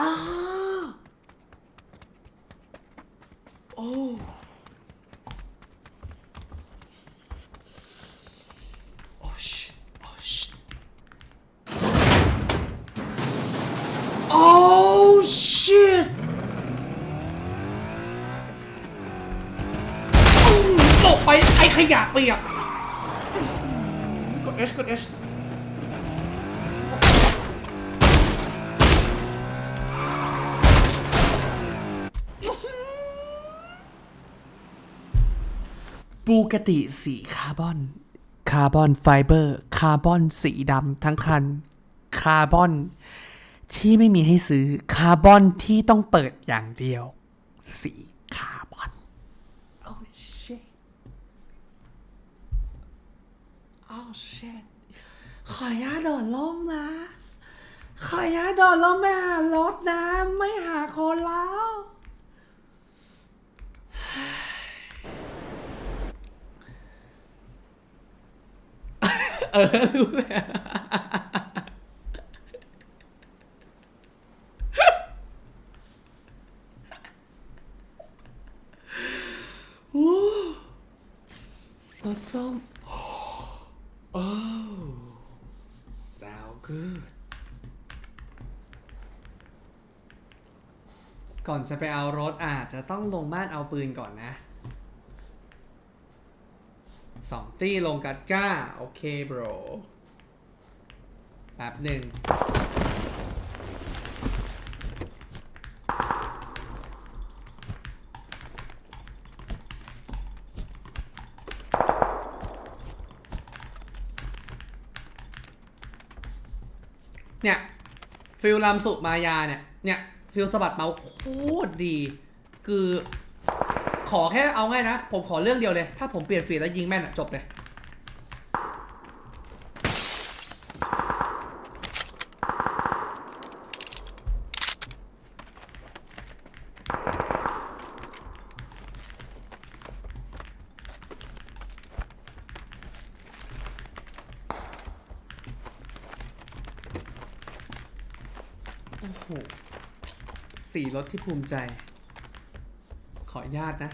อ้าโอ้ โอ้ shit โอ้ shit โอ้ shit ตกไปไอ้ขยะเปียกกด H กด H บู กติสีคาร์บอน คาร์บอนไฟเบอร์ คาร์บอนสีดำทั้งคัน คาร์บอนที่ไม่มีให้ซื้อ คาร์บอนที่ต้องเปิดอย่างเดียว สีคาร์บอนโอ้ shit โอ้ shit ขออนุญาตโดดล่มนะขออนุญาตโดดล่มไม่หารถนะ ไม่หาคนแล้ว เออรู้แล้วโอ้รสส้มโอ้ sound good ก่อนจะไปเอารถอาจจะต้องลงบ้านเอาปืนก่อนนะ สองตี้ลงกัดก้า โอเคบรแป๊บหนึ่งเนี่ย ฟิลลำสุมายาเนี่ย เนี่ย ฟิลสะบัดเมาส์โคตรดี คือ ขอแค่เอาง่ายนะ ผมขอเรื่องเดียวเลย ถ้าผมเปลี่ยนฟีดแล้วยิงแม่นอะจบเลย โอ้โห สีรถที่ภูมิใจ ขออนุญาตนะ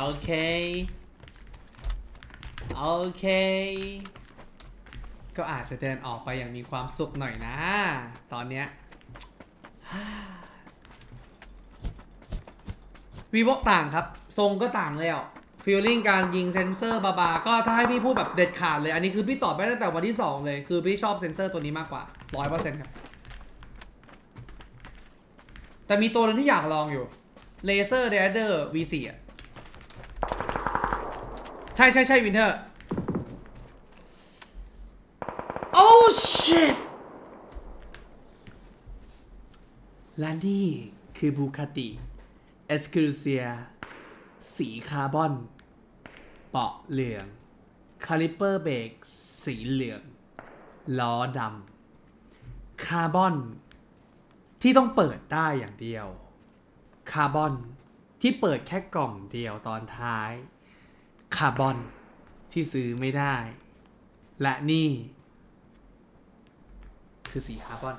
โอเคโอเค ก็อาจจะเดินออกไปอย่างมีความสุขหน่อยนะ ตอนเนี้ยวีโวต่างครับ ทรงก็ต่างเลยอะฟีลลิ่งการยิงเซนเซอร์บาบา ก็ถ้าให้พี่พูดแบบเด็ดขาดเลย อันนี้คือพี่ตอบไปตั้งแต่วันที่ 2 เลย คือพี่ชอบเซนเซอร์ตัวนี้มากกว่า100%ครับ แต่มีตัวนึงที่อยากลองอยู่ Laser Raider V4 อะ ใช่ใช่ใช่วินเทอร์ โอ้ shit และนี่คือบูคาติเอสครูเซีย สีคาร์บอน เปาะเหลือง คาลิเปอร์เบรกสีเหลือง ล้อดำ คาร์บอน ที่ต้องเปิดได้อย่างเดียว คาร์บอนที่เปิดแค่กล่องเดียวตอนท้าย คาร์บอนที่ซื้อไม่ได้ และนี่ คือสีคาร์บอน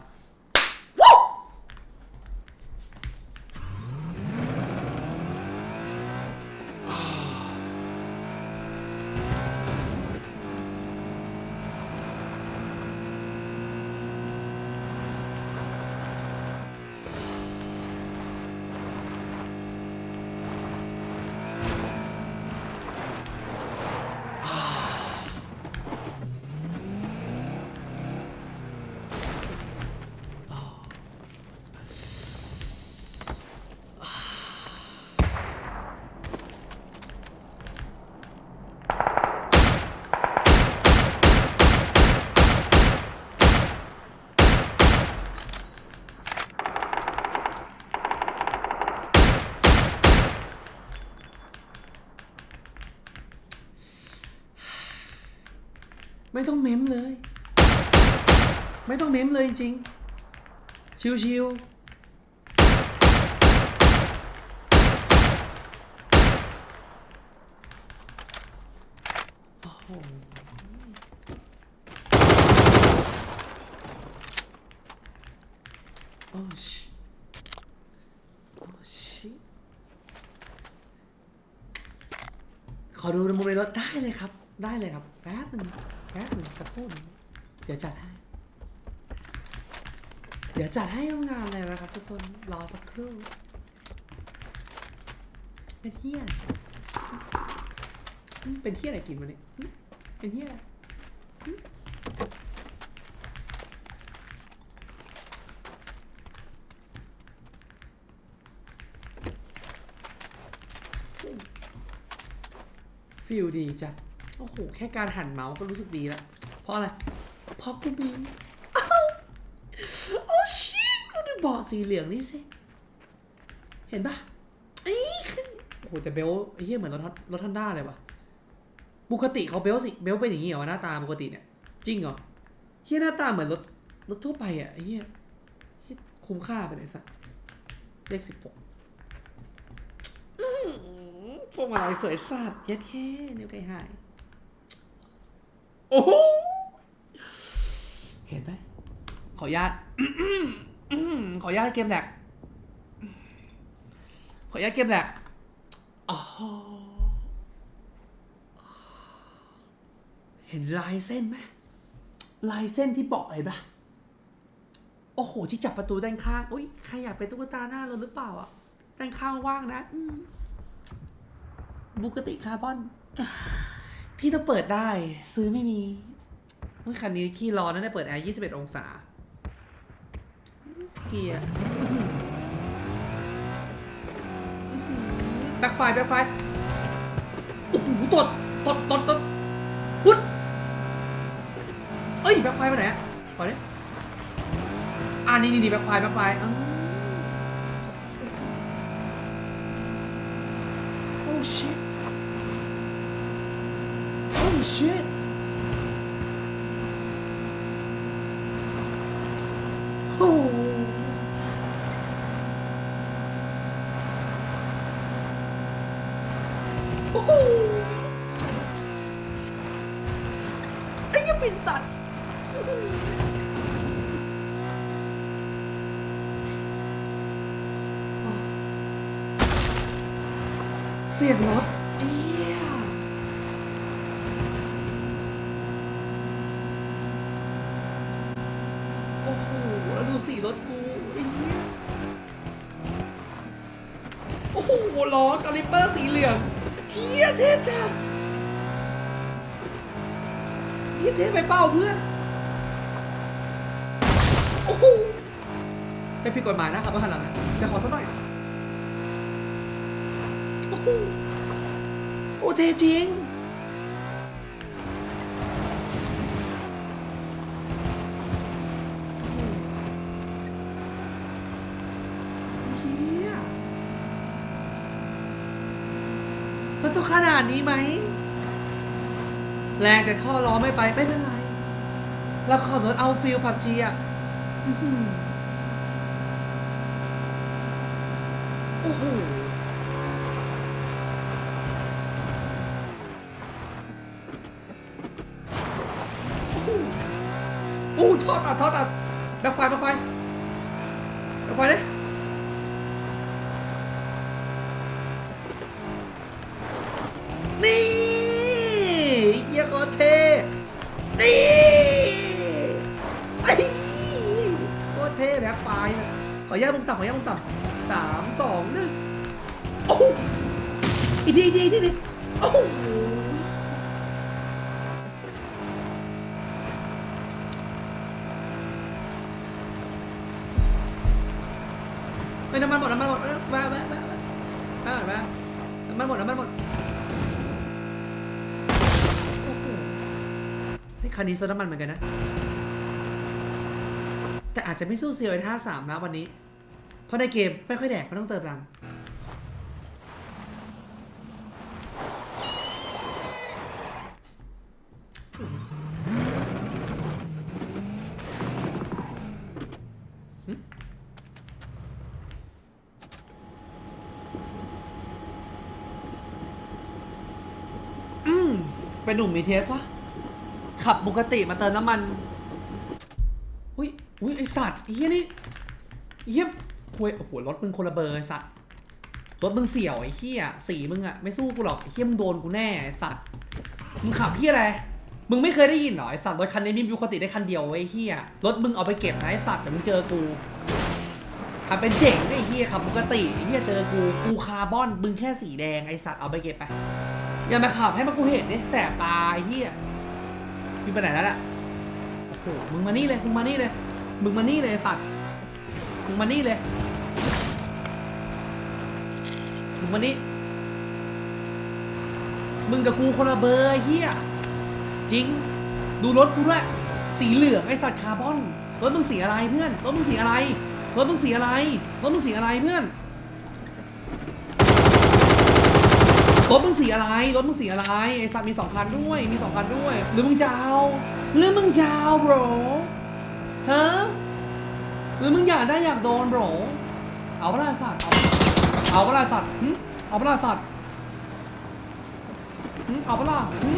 ไม่ต้องเม้มเลย ไม่ต้องเม้มเลยจริงๆ ชิวๆโอ้โหโอ้ชิโอ้ชิขอดูมุมในรถได้เลยครับ ได้เลยครับ แป๊บหนึ่ง แป๊บหนึ่งสักครู่หนึ่งเดี๋ยวจัดให้ เดี๋ยวจัดให้งานเลยนะครับทุกคนรอสักครู่ เป็นเฮียเป็นเฮียอะไรกินวะเนี่ยเป็นเฮียฟิลดีจัด โอ้โห แค่การหันเมาส์ก็รู้สึกดีแล้วเพราะอะไร เพราะกูมีอ้าวโอ้ชิเราดูเบาะสีเหลืองนี่สิ เห็นปะอีขึ้นโอ้โหแต่เบลเหี้ยเหมือนรถรถทันด้าเลยวะปกติเขาเบลสิเบลเป็นอย่างนี้เหรอหน้าตาปกติเนี่ย จริงเหรอเหี้ยหน้าตาเหมือนรถรถทั่วไปอะเหี้ยคุ้มค่าไปเลยสักเลขสิบหกพวกมาลัยสวยสัตว์เย็ดแค่นิ้วไก่หาย โอ้โหเห็นไหมขออนุญาตขออนุญาตเกมแดกขออนุญาตเกมแดกอ๋อเห็นลายเส้นไหมลายเส้นที่เบาะเห็นปะโอ้โห ที่จับประตูด้านข้างอุ้ยใครอยากเป็นตุ๊กตาหน้าเรถหรือเปล่าอะด้านข้างว่างนะบุกติคาร์บอน ที่ต้องเปิดได้ ซื้อไม่มีเฮ้ยคันนี้ขี้ร้อนนะได้เปิดแอร์21 องศา เกียร์แบ็คไฟแบ็คไฟโอ้โหตดตดตดตดพุดเอ้ยแบ็คไฟไปไหนอะปล่อยดิอ่านี่นี่นี่แบ็คไฟแบ็คไฟอ้าโอ้ shit อ้ shit โอ้โหโอ้โห โอ้โหล้อคาลิปเปอร์สีเหลืองเฮียเท่จัดเฮียเท่ไปเปล่าเพื่อนโอ้โหเป็นผิดกฎหมายนะครับว่าหันหลังนะเดี๋ยวขอสักหน่อยโอ้โหโอ้เท่จริง มันต้องขนาดนี้ไหม แรงแต่ท่อล้อไม่ไป ไม่เป็นไรเราขับรถเอาฟิลผับจีอะโอ้โหโอ้ท่อตัดท่อตัด โอ้โหอีกทีอีกทีอีกทีโอ้โหไปน้ำมันหมดน้ำมันหมดแวะแวะแวะแวะแวะน้ำมันหมดน้ำมันหมดโอ้โหนี่คันนี้โซน้ำมันเหมือนกันนะ แต่อาจจะไม่สู้เซียวไอ้ท่าสามนะวันนี้ เพราะในเกมไม่ค่อยแดกไม่ต้องเติมตัง อืมเป็นหนุ่มมีเทสปะขับปกติมาเติมน้ำมัน อุ้ยอุ้ยไอสัตว์เฮียนี่เฮียคุยโอ้โหรถมึงคนละเบอร์ไอสัตว์รถมึงเสี่ยวไอ้เฮียสีมึงอะไม่สู้กูหรอกเฮียมึงโดนกูแน่ไอสัตว์มึงขับเฮียอะไรมึงไม่เคยได้ยินหรอไอสัตว์รถคันนี้มีปกติได้คันเดียวไอ้เฮียรถมึงเอาไปเก็บนะไอสัตว์แต่มึงเจอกูขับเป็นเจ๋งไอ้เฮียขับปกติไอ้เฮียเจอกูกูคาร์บอนมึงแค่สีแดงไอสัตว์เอาไปเก็บไป อย่ามาขับให้มันกูเห็นนี่แสบตาไอ้เหี้ยมึงไปไหนแล้วล่ะโอ้โหมึงมานี่เลยมึงมานี่เลยมึงมานี่เลยไอ้สัตว์มึงมานี่เลยมึงมานี่มึงกับกูคนละเบอร์ไอ้เหี้ยจริง ดูรถกูด้วยสีเหลืองไอสัตว์คาร์บอนรถมึงสีอะไรเพื่อนรถมึงสีอะไรรถมึงสีอะไรรถมึงสีอะไรเพื่อน รถมึงสีอะไร รถมึงสีอะไรไอสัตว์มีสองคันด้วย มีสองคันด้วย หรือมึงจะเอาหรือมึงจะเอา bro ฮะหรือมึงอยากได้อยากโดน bro เอาเปะล่าสัตว์เอาเอาเปะล่าสัตว์เอาเปะล่าสัตว์เอาเปะล่าหึ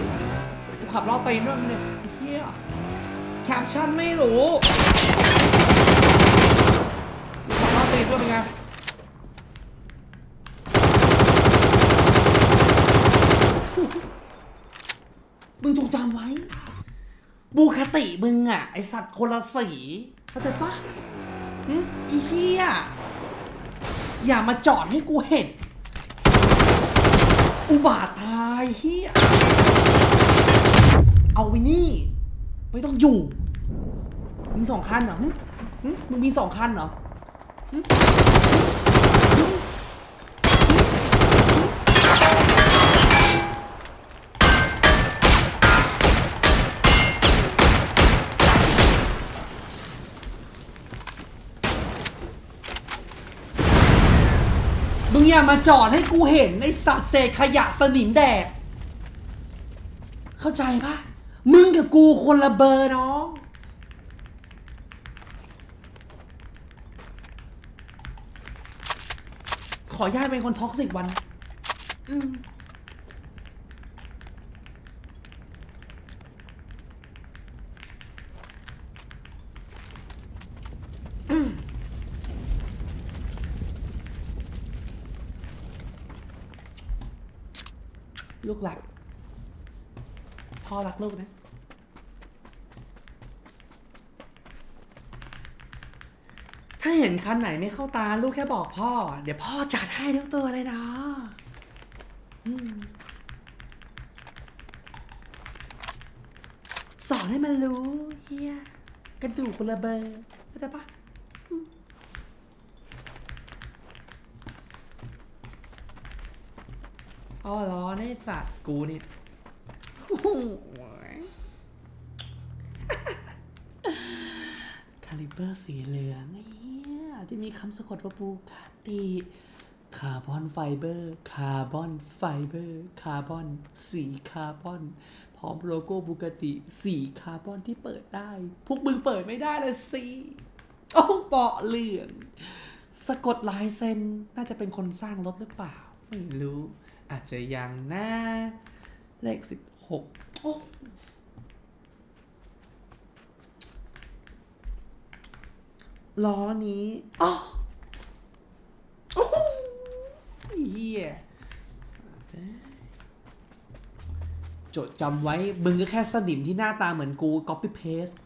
กูขับล้อเต็มด้วยมึงเนี่ยเฮียแคปชั่นไม่รู้ขับล้อเต็มด้วยเป็นไง มึงจงจำไว้ บูคาติมึงอะ ไอสัตว์คนละสีเข้าใจปะอืมอีเหี้ย อย่ามาจอดให้กูเห็น อุบาทายเฮียเอาไว้นี่ ไม่ต้องอยู่ มีสองคันเหรอหึหึมึงมีสองคันเหรอหึ เนี่ย่ามาจอดให้กูเห็นไอสัตว์เศษขยะสนิมแดกเข้าใจปะมึงกับกูคนละเบอร์น้องขออนุญาตเป็นคนท็อกซิกวัน อืม ลูกรัก พ่อรักลูกนะ ถ้าเห็นคันไหนไม่เข้าตาลูกแค่บอกพ่อ เดี๋ยวพ่อจัดให้ทุกตัวเลยนะอสอนให้มันรู้เฮียกระดูกคนละเบอร์เข้าใจปะอืมอ๋อเหรอใน สัตว์กูเนี่ยโอ้โหคาลิเบอร์สีเหลืองไอ้เหี้ยที่มีคำสะกดว่าบูกาติคาร์บอนไฟเบอร์ คาร์บอนไฟเบอร์ คาร์บอนสีคาร์บอน พร้อมโลโก้บูกาติสีคาร์บอนที่เปิดได้ พวกมึงเปิดไม่ได้เลยสิโอ้เปาะเหลือง สะกดลายเซ็นน่าจะเป็นคนสร้างรถหรือเปล่า ไม่รู้ อาจจะยังนะเลขสิบหกโอ้ล้อนี้อ๋อโอ้โหเฮียจดจำไว้ มึงก็แค่สนิมที่หน้าตาเหมือนกู copy paste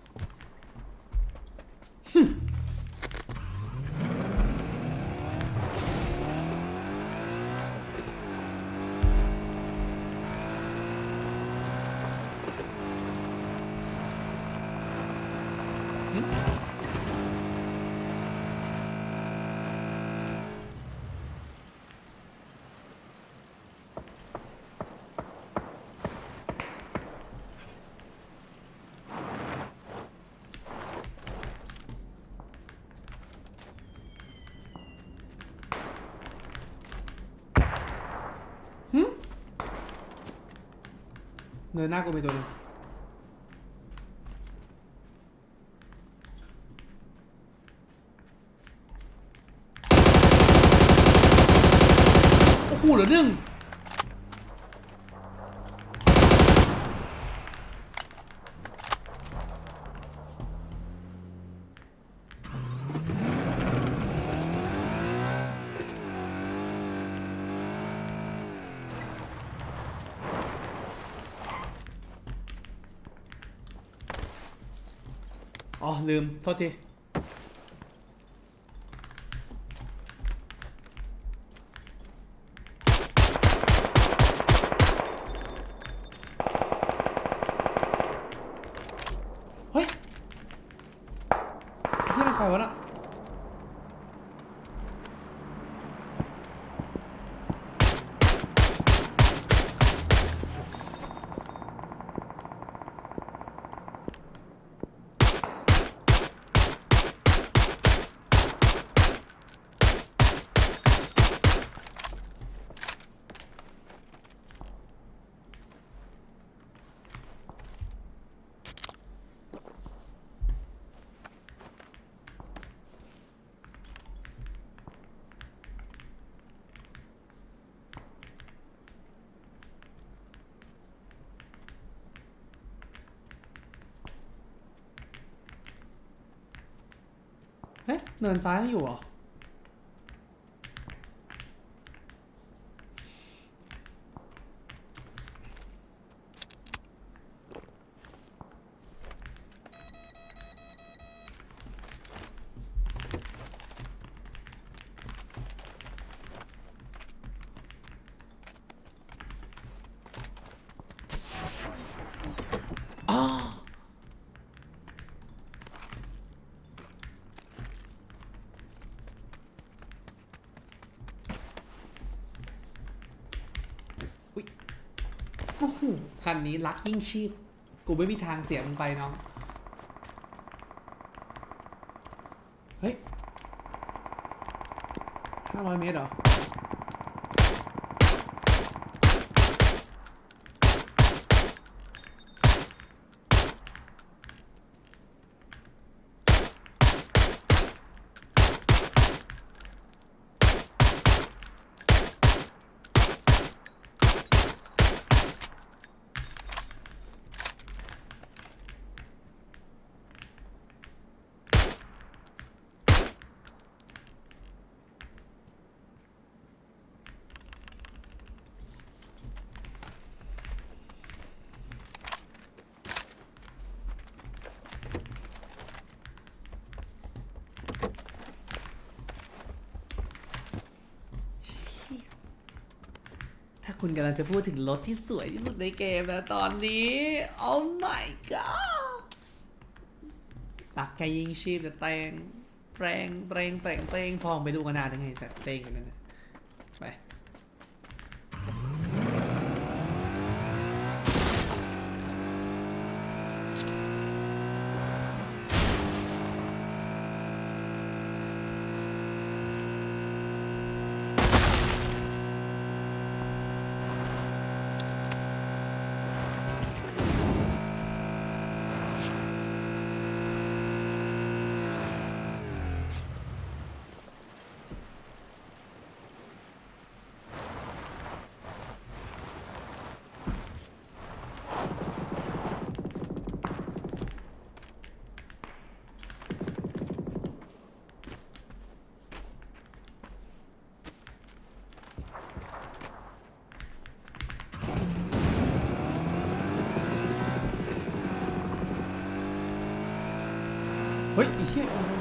เงยหน้ากูไปตัวหนึงโอ้โหเหลือหนึ่ง อ๋อ ลืม โทษที เฮ้ยที่นั่นใครวะน่ะ เฮ้ยเนินซ้ายยังอยู่เหรอ อ๋อ อุ๊ยโอ้โห คันนี้รักยิ่งชีพ กูไม่มีทางเสียมันไปน้อง เฮ้ยห้าร้อยเมตรเหรอ คุณกำลังจะพูดถึงรถที่สวยที่สุดในเกมนะตอนนี้ oh my god ตักแกยิงชีพแต่เตงแปลงเตงเตงเตงพองไปดูกันนานยังไงสัตเตงกัน เฮ้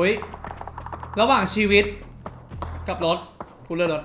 อุ้ย ระหว่างชีวิตกับรถกูเลือกรถ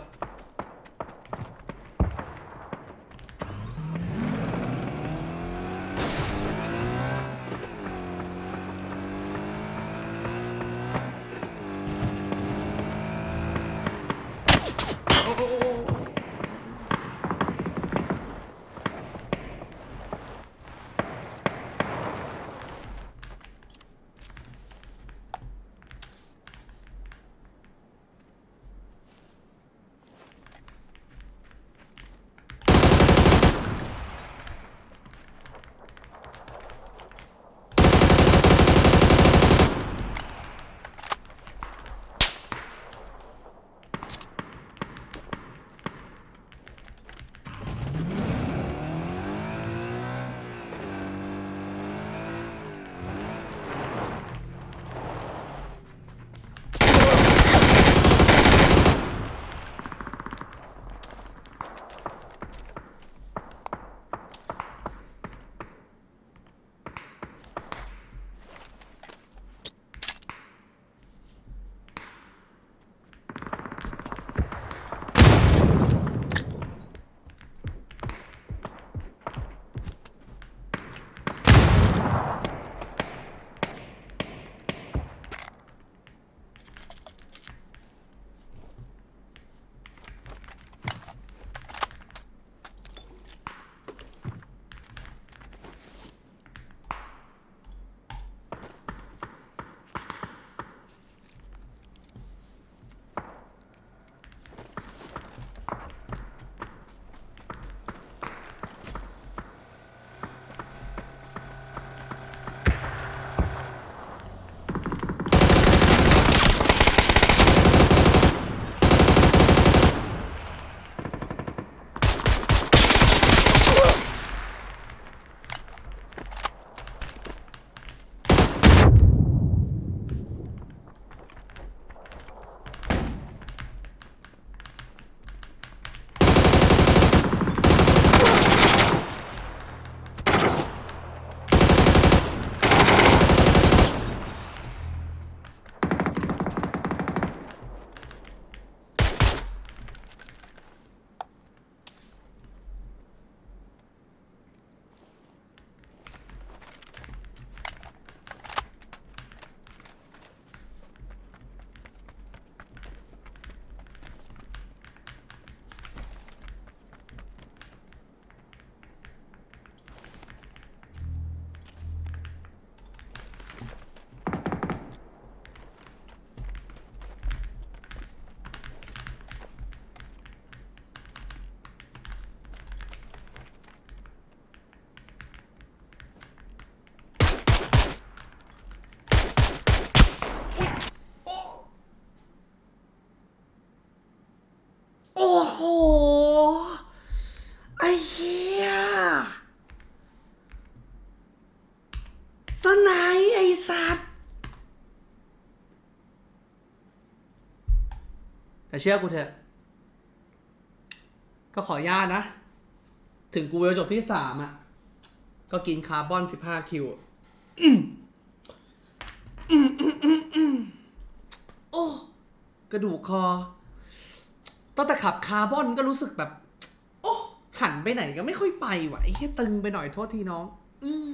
แต่เชื่อกูเถอะ ก็ขออนุญาตนะ ถึงกูจะจบที่สามอะ ก็กินคาร์บอนสิบห้าคิวโอ้ กระดูกคอตั้งแต่ขับคาร์บอนก็รู้สึกแบบ โอ้ หันไปไหนก็ไม่ค่อยไปว่ะไอ้แค่ตึงไปหน่อยโทษทีน้อง อืม